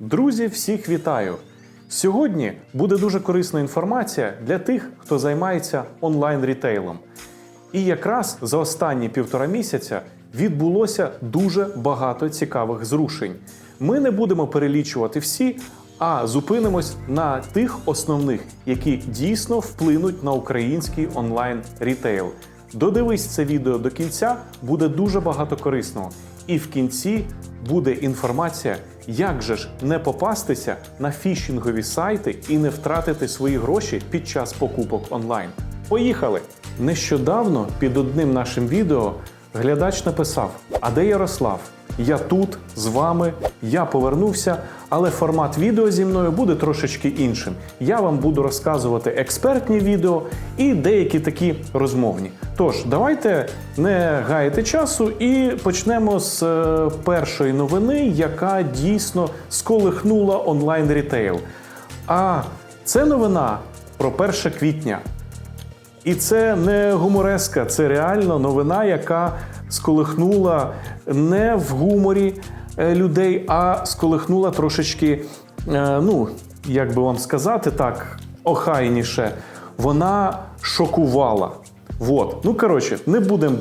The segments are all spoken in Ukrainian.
Друзі, всіх вітаю! Сьогодні буде дуже корисна інформація для тих, хто займається онлайн-рітейлом. І якраз за останні півтора місяця відбулося дуже багато цікавих зрушень. Ми не будемо перелічувати всі, а зупинимось на тих основних, які дійсно вплинуть на український онлайн-рітейл. Додивись це відео до кінця, буде дуже багато корисного. І в кінці буде інформація, як же ж не попастися на фішингові сайти і не втратити свої гроші під час покупок онлайн. Поїхали! Нещодавно під одним нашим відео глядач написав: А де Ярослав? Я тут з вами, я повернувся, але формат відео зі мною буде трошечки іншим. Я вам буду розказувати експертні відео і деякі такі розмовні. Тож, давайте не гаяти часу і почнемо з е, першої новини, яка дійсно сколихнула онлайн рітейл. А це новина про 1 квітня. І це не гумореска, це реально новина, яка сколихнула не в гуморі е, людей, а сколихнула трошечки, е, ну, як би вам сказати так, охайніше. Вона шокувала. Вот. Ну, коротше, не будемо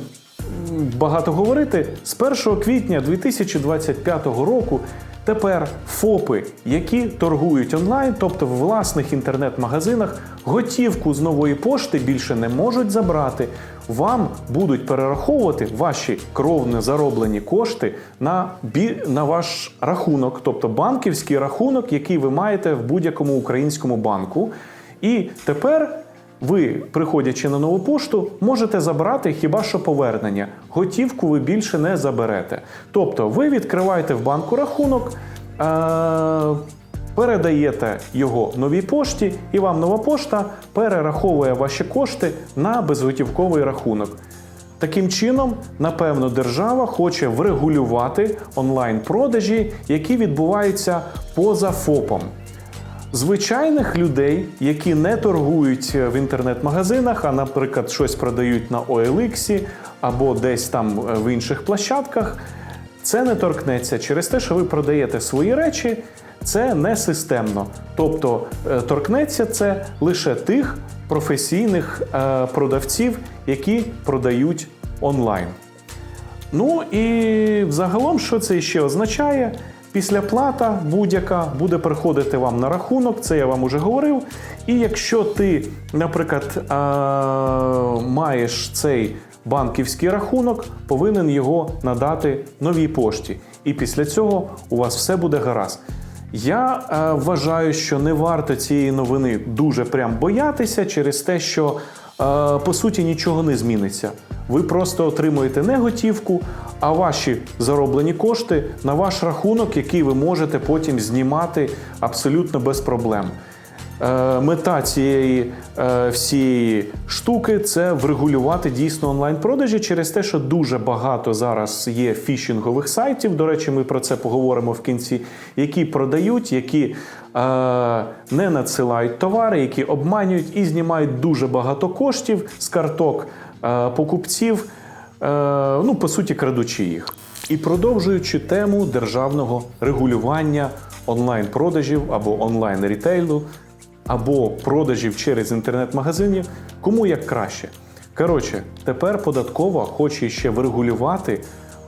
багато говорити. З 1 квітня 2025 року тепер ФОПи, які торгують онлайн, тобто в власних інтернет-магазинах, готівку з нової пошти більше не можуть забрати. Вам будуть перераховувати ваші кровно зароблені кошти на, бі... на ваш рахунок, тобто банківський рахунок, який ви маєте в будь-якому українському банку. І тепер ви, приходячи на нову пошту, можете забрати хіба що повернення. Готівку ви більше не заберете. Тобто, ви відкриваєте в банку рахунок, е- передаєте його новій пошті, і вам нова пошта перераховує ваші кошти на безготівковий рахунок. Таким чином, напевно, держава хоче врегулювати онлайн-продажі, які відбуваються поза ФОПом. Звичайних людей, які не торгують в інтернет-магазинах, а, наприклад, щось продають на OLX або десь там е, в інших площадках, це не торкнеться через те, що ви продаєте свої речі, це не системно. Тобто е, торкнеться це лише тих професійних е, продавців, які продають онлайн. Ну і взагалом, що це ще означає? Після плата будь-яка буде приходити вам на рахунок, це я вам уже говорив. І якщо ти, наприклад, маєш цей банківський рахунок, повинен його надати новій пошті. І після цього у вас все буде гаразд. Я вважаю, що не варто цієї новини дуже прям боятися через те, що по суті нічого не зміниться. Ви просто отримуєте не готівку, а ваші зароблені кошти на ваш рахунок, який ви можете потім знімати абсолютно без проблем. Е, Мета цієї е, всієї штуки це врегулювати дійсно онлайн-продажі через те, що дуже багато зараз є фішингових сайтів. До речі, ми про це поговоримо в кінці, які продають, які не надсилають товари, які обманюють і знімають дуже багато коштів з карток покупців, ну по суті, крадучи їх. І продовжуючи тему державного регулювання онлайн-продажів або онлайн-рітейлу, або продажів через інтернет-магазини, кому як краще. Коротше, тепер податкова хоче ще врегулювати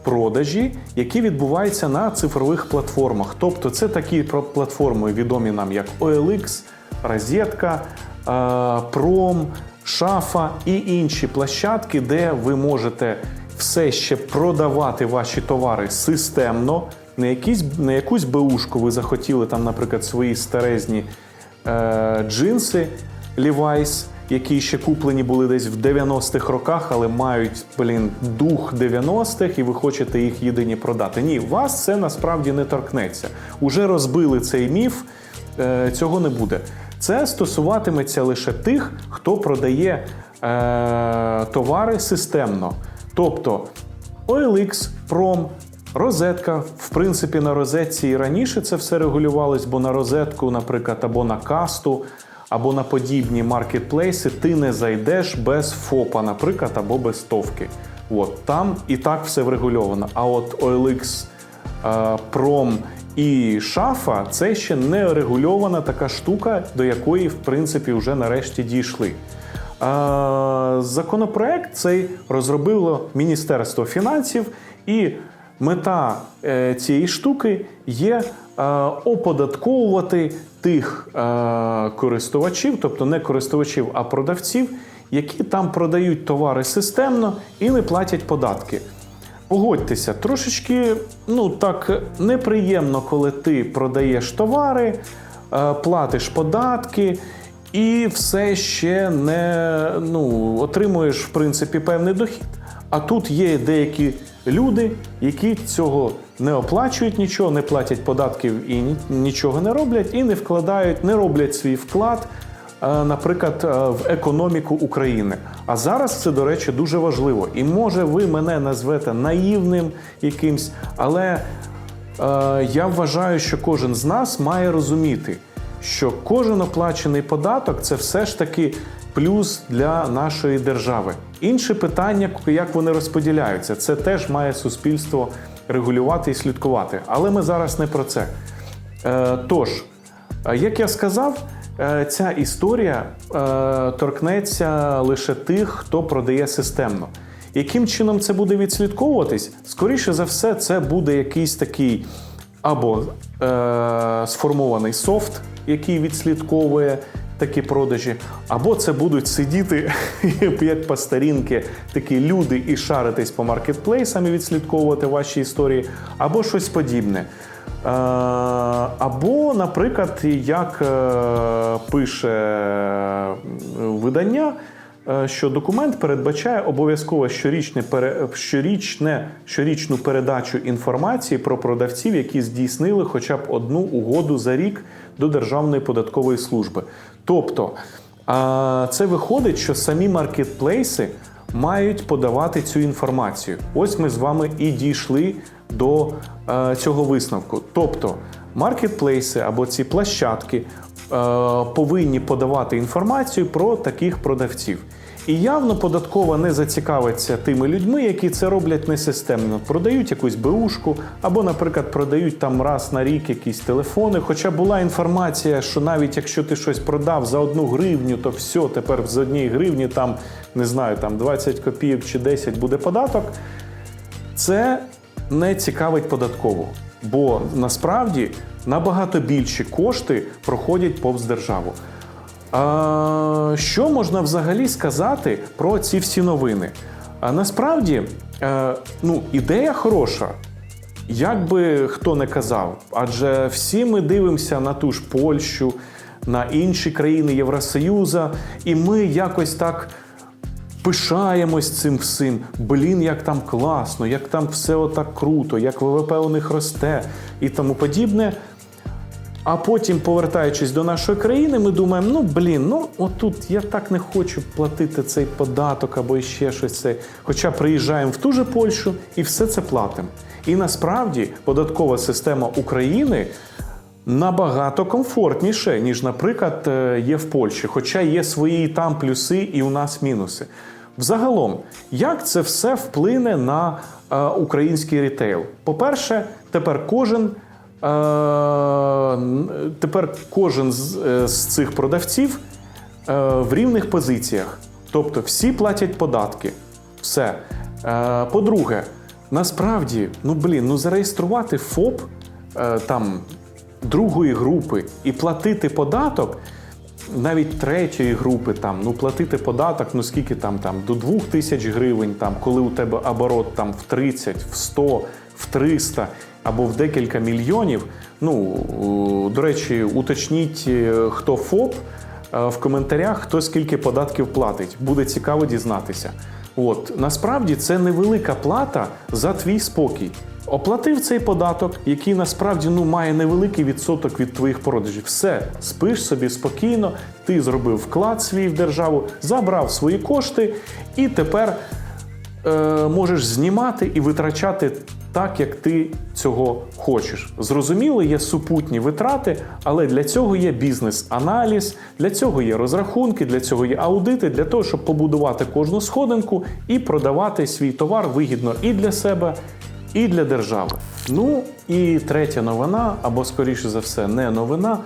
продажі, які відбуваються на цифрових платформах. Тобто, це такі платформи, відомі нам як OLX, Розетка, е, Пром, Шафа і інші площадки, де ви можете все ще продавати ваші товари системно. Не, якісь, не якусь беушку ви захотіли там, наприклад, свої старезні е, джинси Levi's, які ще куплені були десь в 90-х роках, але мають блін, дух 90-х, і ви хочете їх єдині продати. Ні, вас це насправді не торкнеться. Уже розбили цей міф, е, цього не буде. Це стосуватиметься лише тих, хто продає е, товари системно. Тобто OLX, Prom, Розетка, в принципі, на розетці і раніше це все регулювалось, бо на розетку, наприклад, або на касту, або на подібні маркетплейси ти не зайдеш без ФОПа, наприклад, або без товки. От там і так все врегульовано. А от OLX е, пром і шафа це ще не регульована така штука, до якої, в принципі, вже нарешті дійшли. Е, Законопроект цей розробило Міністерство фінансів, і мета е, цієї штуки є оподатковувати тих е, користувачів, тобто не користувачів, а продавців, які там продають товари системно і не платять податки. Погодьтеся, трошечки ну так неприємно, коли ти продаєш товари, е, платиш податки і все ще не ну, отримуєш в принципі певний дохід. А тут є деякі люди, які цього не оплачують нічого, не платять податків і нічого не роблять, і не вкладають, не роблять свій вклад е, наприклад, е, в економіку України. А зараз це, до речі, дуже важливо. І може ви мене назвете наївним якимсь, але е, я вважаю, що кожен з нас має розуміти, що кожен оплачений податок це все ж таки плюс для нашої держави. Інше питання, як вони розподіляються, це теж має суспільство регулювати і слідкувати. Але ми зараз не про це. Е, Тож, Е, Як я сказав, е, ця історія торкнеться лише тих, хто продає системно. Яким чином це буде відслідковуватись? Скоріше за все, це буде якийсь такий або е, сформований софт, який відслідковує такі продажі, або це будуть сидіти як по старінки такі люди і шаритись по маркетплейсам і відслідковувати ваші історії, або щось подібне. Е, Або, наприклад, як е, пише видання, е, що документ передбачає обов'язково щорічне щорічне, щорічну передачу інформації про продавців, які здійснили хоча б одну угоду за рік до Державної податкової служби. Тобто, це виходить, що самі маркетплейси мають подавати цю інформацію. Ось ми з вами і дійшли до е, цього висновку. Тобто, маркетплейси або ці площадки е, повинні подавати інформацію про таких продавців. І явно податкова не зацікавиться тими людьми, які це роблять несистемно. Продають якусь беушку, або, наприклад, продають там раз на рік якісь телефони. Хоча була інформація, що навіть якщо ти щось продав за одну гривню, то все, тепер з однієї гривні там не знаю, там 20 копійок чи 10 буде податок. Це не цікавить податкову, бо насправді набагато більші кошти проходять повз державу. А, що можна взагалі сказати про ці всі новини? А насправді, е, ну, ідея хороша. Як би хто не казав, адже всі ми дивимося на ту ж Польщу, на інші країни Євросоюзу, і ми якось так пишаємось цим всім. Блін, як там класно, як там все отак круто, як ВВП у них росте і тому подібне. А потім, повертаючись до нашої країни, ми думаємо: ну блін, ну отут я так не хочу платити цей податок або ще щось. Це. Хоча приїжджаємо в ту же Польщу і все це платимо. І насправді податкова система України набагато комфортніше, ніж, наприклад, е, є в Польщі. Хоча є свої там плюси, і у нас мінуси. Взагалом, як це все вплине на е, український рітейл? По-перше, тепер кожен. Е, Тепер кожен з, е, цих продавців е, в рівних позиціях. Тобто всі платять податки. Все. По-друге, насправді, ну блін, ну зареєструвати ФОП там другої групи і платити податок. Навіть третьої групи там ну платити податок, ну скільки там там до 2 тисяч гривень, там коли у тебе оборот там в 30, в 100, в 300 або в декілька мільйонів. Ну до речі, уточніть, е, хто ФОП е, в коментарях, хто скільки податків платить. Буде цікаво дізнатися. От насправді це невелика плата за твій спокій. Оплатив цей податок, який насправді ну має невеликий відсоток від твоїх продажів. Все, спиш собі спокійно, ти зробив вклад свій в державу, забрав свої кошти, і тепер е, можеш знімати і витрачати так, як ти цього хочеш. Зрозуміло, є супутні витрати, але для цього є бізнес-аналіз, для цього є розрахунки, для цього є аудити, для того, щоб побудувати кожну сходинку і продавати свій товар вигідно і для себе, і для держави. Ну і третя новина, або скоріше за все, не новина,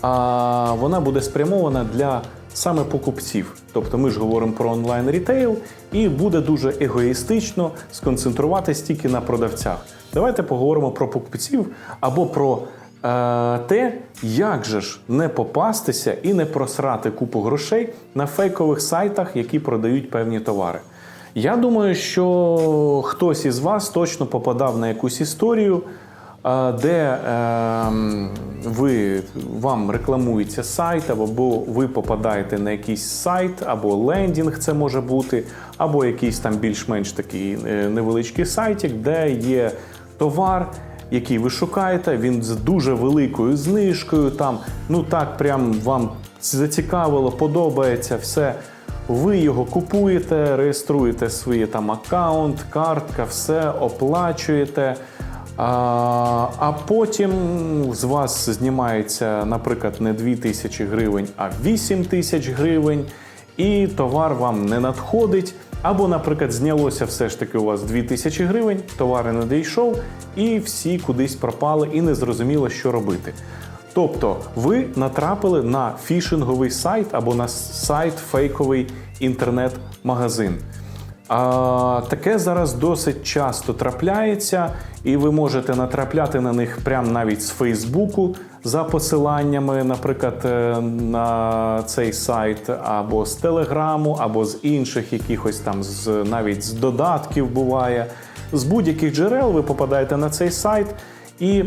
а вона буде спрямована для саме покупців. Тобто ми ж говоримо про онлайн рітейл, і буде дуже егоїстично сконцентруватись тільки на продавцях. Давайте поговоримо про покупців або про е, те, як же ж не попастися і не просрати купу грошей на фейкових сайтах, які продають певні товари. Я думаю, що хтось із вас точно попадав на якусь історію, де е, ви, вам рекламується сайт, або ви попадаєте на якийсь сайт, або лендінг це може бути, або якийсь там більш-менш такий е, невеличкий сайтик, де є товар, який ви шукаєте, він з дуже великою знижкою. Там ну так прям вам зацікавило, подобається все. Ви його купуєте, реєструєте свій там аккаунт, картка, все оплачуєте. А, потім з вас знімається, наприклад, не 2 тисячі гривень, а 8 тисяч гривень, і товар вам не надходить. Або, наприклад, знялося все ж таки у вас 2 тисячі гривень, товар не дійшов, і всі кудись пропали, і не зрозуміло, що робити. Тобто ви натрапили на фішинговий сайт або на сайт фейковий інтернет-магазин. А, таке зараз досить часто трапляється, і ви можете натрапляти на них прямо навіть з Фейсбуку за посиланнями, наприклад, е, на цей сайт, або з Телеграму, або з інших якихось там з навіть з додатків буває. З будь-яких джерел ви попадаєте на цей сайт. І е,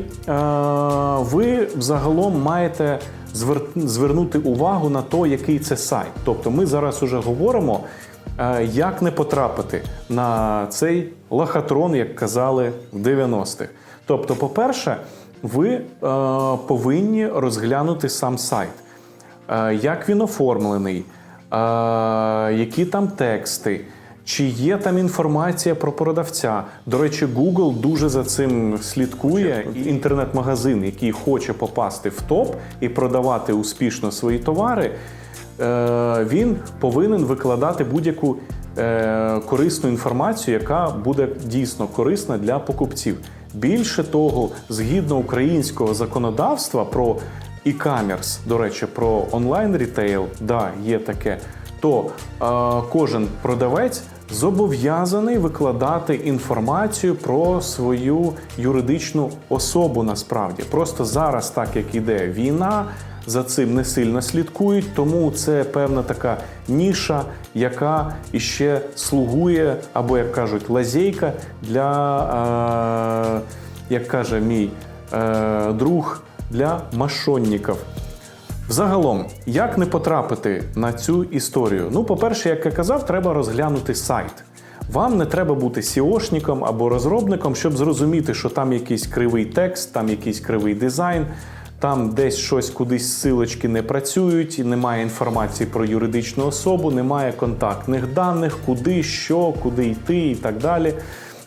ви взагалом маєте звер... звернути увагу на те, який це сайт. Тобто ми зараз уже говоримо, як не потрапити на цей лохотрон, як казали в 90-х. Тобто, по-перше, ви е, повинні розглянути сам сайт, е, як він оформлений, е, які там тексти. Чи є там інформація про продавця? До речі, Google дуже за цим слідкує. Інтернет-магазин, який хоче попасти в топ і продавати успішно свої товари, е, він повинен викладати будь-яку е, корисну інформацію, яка буде дійсно корисна для покупців. Більше того, згідно українського законодавства про e-commerce, до речі, про онлайн рітейл, да, є таке. То е, кожен продавець зобов'язаний викладати інформацію про свою юридичну особу. Насправді, просто зараз, так як іде війна, за цим не сильно слідкують, тому це певна така ніша, яка іще слугує, або як кажуть, лазейка для, е, як каже мій е, друг, для мошонників. Взагалом, як не потрапити на цю історію? Ну, по-перше, як я казав, треба розглянути сайт. Вам не треба бути SEOшником або розробником, щоб зрозуміти, що там якийсь кривий текст, там якийсь кривий дизайн, там десь щось кудись силочки не працюють, немає інформації про юридичну особу, немає контактних даних, куди, що, куди йти і так далі.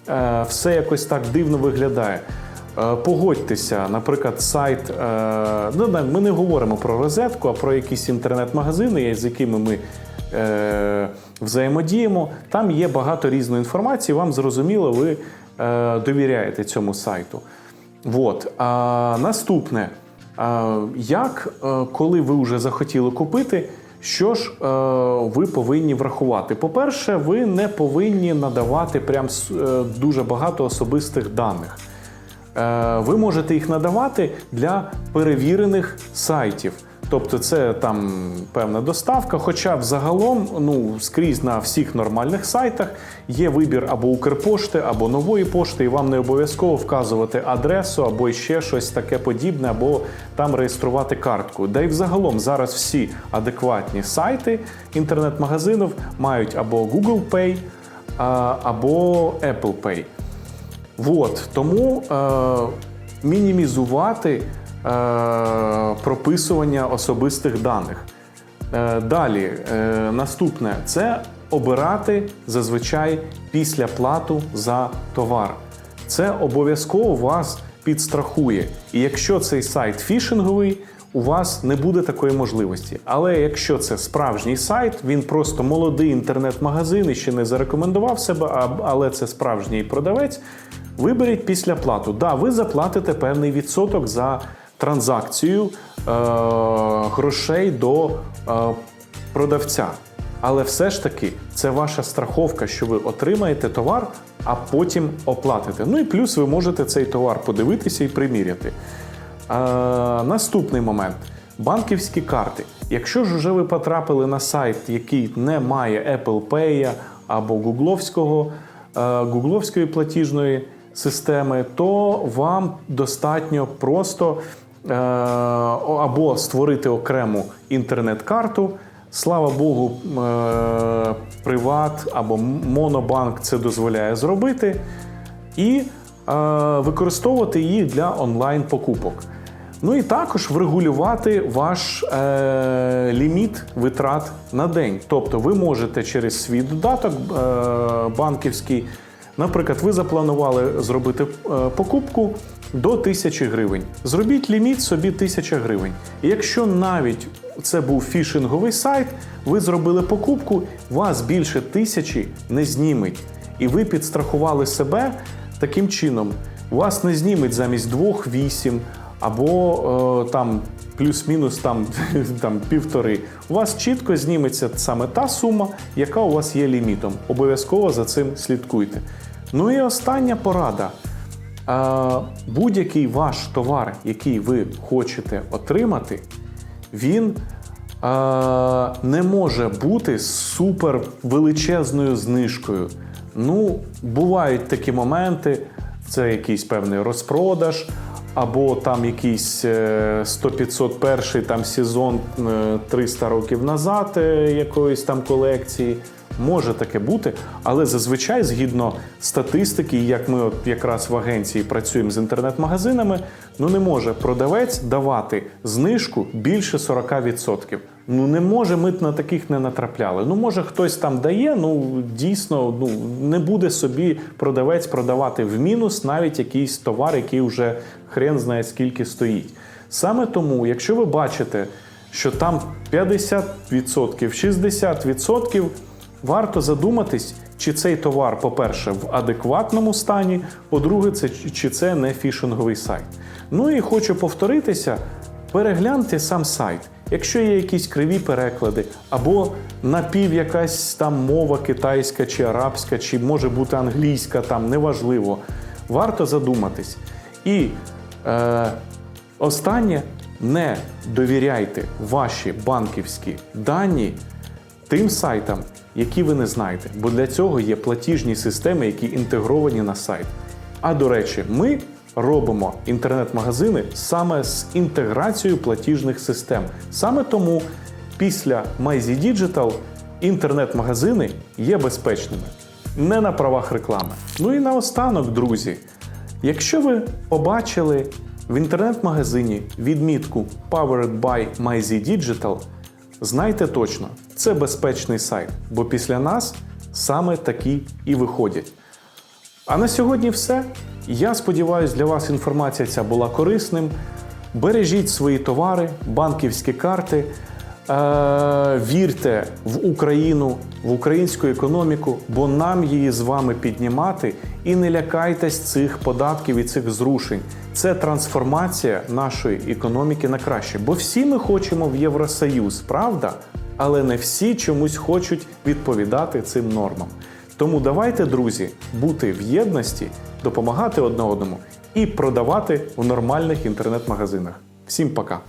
Е, Все якось так дивно виглядає. Е, Погодьтеся, наприклад, сайт. е, Ну, ми не говоримо про розетку, а про якісь інтернет-магазини, з якими ми взаємодіємо. Там є багато різної інформації. Вам зрозуміло, ви довіряєте цьому сайту. От. А, наступне. Як, е, коли ви вже захотіли купити, що ж е, ви повинні врахувати? По-перше, ви не повинні надавати прям е, дуже багато особистих даних. Ви можете їх надавати для перевірених сайтів. Тобто це там певна доставка. Хоча взагалом, ну скрізь на всіх нормальних сайтах є вибір або Укрпошти, або нової пошти, і вам не обов'язково вказувати адресу або ще щось таке подібне, або там реєструвати картку. Да й взагалом зараз всі адекватні сайти інтернет-магазинів мають або Google Pay, або Apple Pay. От, тому е, мінімізувати прописування особистих даних. Е, далі, е, наступне це обирати зазвичай після плату за товар. Це обов'язково вас підстрахує. І якщо цей сайт фішинговий, у вас не буде такої можливості. Але якщо це справжній сайт, він просто молодий інтернет-магазин і ще не зарекомендував себе, але це справжній продавець. Виберіть післяплату. Да, ви заплатите певний відсоток за транзакцію е, грошей до е, продавця. Але все ж таки це ваша страховка, що ви отримаєте товар, а потім оплатите. Ну і плюс ви можете цей товар подивитися і приміряти. Е, наступний момент банківські карти. Якщо ж вже ви потрапили на сайт, який не має Apple Pay або гугловського, е, гугловської платіжної системи, то вам достатньо просто або створити окрему інтернет-карту. Слава Богу, е, Приват або Монобанк це дозволяє зробити, і е, використовувати її для онлайн-покупок. Ну і також врегулювати ваш е, ліміт витрат на день. Тобто ви можете через свій додаток е, банківський, наприклад, ви запланували зробити е, покупку до 1000 гривень. Зробіть ліміт собі 1000 гривень. І якщо навіть це був фішинговий сайт, ви зробили покупку, вас більше тисячі не зніметь. І ви підстрахували себе таким чином. Вас не зніметь замість двох вісім або е, там плюс-мінус там, там півтори. У вас чітко зніметься саме та сума, яка у вас є лімітом. Обов'язково за цим слідкуйте. Ну і остання порада. Е, Будь-який ваш товар, який ви хочете отримати, він е, не може бути супер величезною знижкою. Ну, бувають такі моменти, це якийсь певний розпродаж, або там якийсь е, 100-501 там сезон е, 300 років назад е, якоїсь там колекції. Може таке бути, але зазвичай, згідно статистики, як ми от якраз в агенції працюємо з інтернет-магазинами, ну не може продавець давати знижку більше 40%. Ну не може, ми на таких не натрапляли. Ну може хтось там дає. Ну дійсно, ну не буде собі продавець продавати в мінус навіть якийсь товар, який вже хрен знає скільки стоїть. Саме тому, якщо ви бачите, що там 50%, 60%, варто задуматись, чи цей товар, по-перше, в адекватному стані, по-друге, це чи це не фішинговий сайт. Ну і хочу повторитися, перегляньте сам сайт. Якщо є якісь криві переклади, або напів якась там мова китайська чи арабська, чи може бути англійська, там неважливо, варто задуматись. І е, останнє не довіряйте ваші банківські дані тим сайтам, які ви не знаєте, бо для цього є платіжні системи, які інтегровані на сайт. А до речі, ми робимо інтернет-магазини саме з інтеграцією платіжних систем. Саме тому після MyZ Digital інтернет-магазини є безпечними, не на правах реклами. Ну і наостанок, друзі, якщо ви побачили в інтернет-магазині відмітку Powered by MyZ Digital, Знайте точно, це безпечний сайт, бо після нас саме такі і виходять. А на сьогодні все. Я сподіваюся, для вас інформація ця була корисним. Бережіть свої товари, банківські карти, е- вірте в Україну, в українську економіку, бо нам її з вами піднімати і не лякайтесь цих податків і цих зрушень. Це трансформація нашої економіки на краще. Бо всі ми хочемо в Євросоюз, правда? Але не всі чомусь хочуть відповідати цим нормам. Тому давайте, друзі, бути в єдності, допомагати одне одному і продавати в нормальних інтернет-магазинах. Всім пока!